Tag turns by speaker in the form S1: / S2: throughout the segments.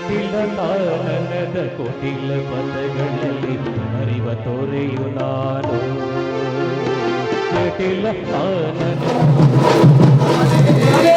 S1: ಕೇಟಿಲ್ಲ ತಾನನದ ಕೋಟಿಲ್ಲ ಪದಗಳಲ್ಲಿ ಅರಿವ ತೋರೆಯು ನಾನು ಕೇಟಿಲ್ಲ ತಾನನ
S2: ಏ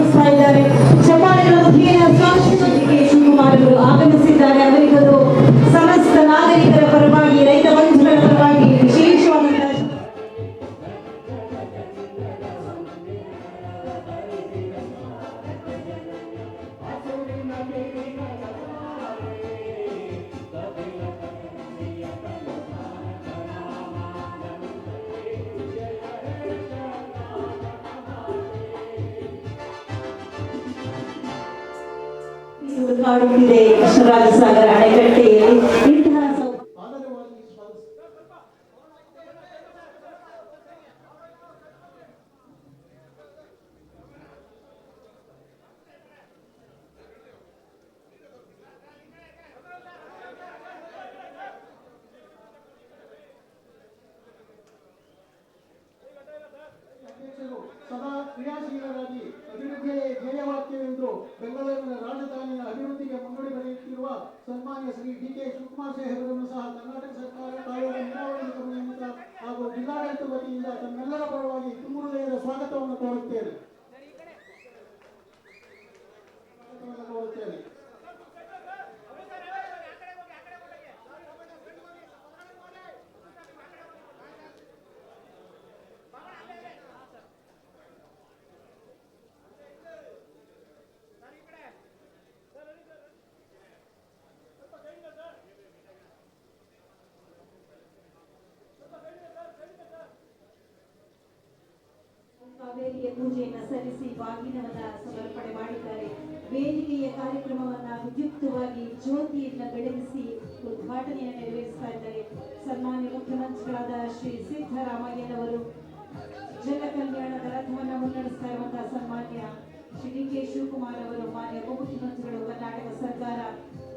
S3: ಕಾಡುತ್ತಿದೆ ಕೃಷ್ಣರಾಜಸಾಗರ ಅಣೆಕಟ್ಟೆಯಲ್ಲಿ ಇಂತಹ ಸೌ-
S4: ಧ್ಯೇಯವಾಕ್ಯವೆಂದು ಬೆಂಗಳೂರಿನ ರಾಜಧಾನಿಯ ಅಭಿವೃದ್ಧಿಗೆ ಮುನ್ನುಡಿ ಬರೆಯುತ್ತಿರುವ ಸನ್ಮಾನ್ಯ ಶ್ರೀ ಡಿ ಕೆ ಶಿವಕುಮಾರ್ ಸಹ ಕರ್ನಾಟಕ
S3: ಕಾವೇರಿಯ ಪೂಜೆಯನ್ನು ಸಲ್ಲಿಸಿ ಬಾಗಿನವನ್ನ ಸಮರ್ಪಣೆ ಮಾಡಿದ್ದಾರೆ. ವೇದಿಕೆಯ ಕಾರ್ಯಕ್ರಮವನ್ನ ವಿದ್ಯುಕ್ತವಾಗಿ ಜ್ಯೋತಿಯನ್ನ ಬೆಳಗಿಸಿ ಉದ್ಘಾಟನೆಯನ್ನು ನೆರವೇರಿಸ್ತಾ ಇದ್ದಾರೆ. ಸನ್ಮಾನ್ಯ ಮುಖ್ಯಮಂತ್ರಿಗಳಾದ ಶ್ರೀ ಸಿದ್ದರಾಮಯ್ಯನವರು ಜನ ಕಲ್ಯಾಣದ ರಥವನ್ನು ಮುನ್ನಡೆಸ್ತಾ ಇರುವಂತಹ ಸನ್ಮಾನ್ಯ ಶ್ರೀ ಡಿ ಕೆ ಶಿವಕುಮಾರ್ ಅವರು, ಮಾನ್ಯ ಉಪಮುಖ್ಯಮಂತ್ರಿಗಳು ಕರ್ನಾಟಕ ಸರ್ಕಾರ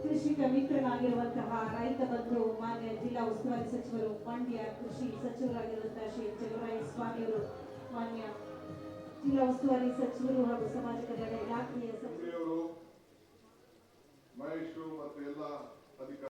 S3: ಕೃಷಿಕ ಮಿತ್ರನಾಗಿರುವಂತಹ ರೈತ ಬಂಧು, ಮಾನ್ಯ ಜಿಲ್ಲಾ ಉಸ್ತುವಾರಿ ಸಚಿವರು, ಮಂಡ್ಯ ಕೃಷಿ ಸಚಿವರಾಗಿರುವಂತಹ ಶ್ರೀ ಚಲುವರಾಯ ಸ್ವಾಮಿಯವರು, ಮಾನ್ಯ ಜಿಲ್ಲಾ ಉಸ್ತುವಾರಿ ಸಚಿವರು ಹಾಗೂ ಸಮಾಜ ಕಲ್ಯಾಣ ಇಲಾಖೆಯ ಸಚಿವರು
S5: ಮಹೇಶ್ ಮತ್ತು ಎಲ್ಲ ಅಧಿಕಾರಿ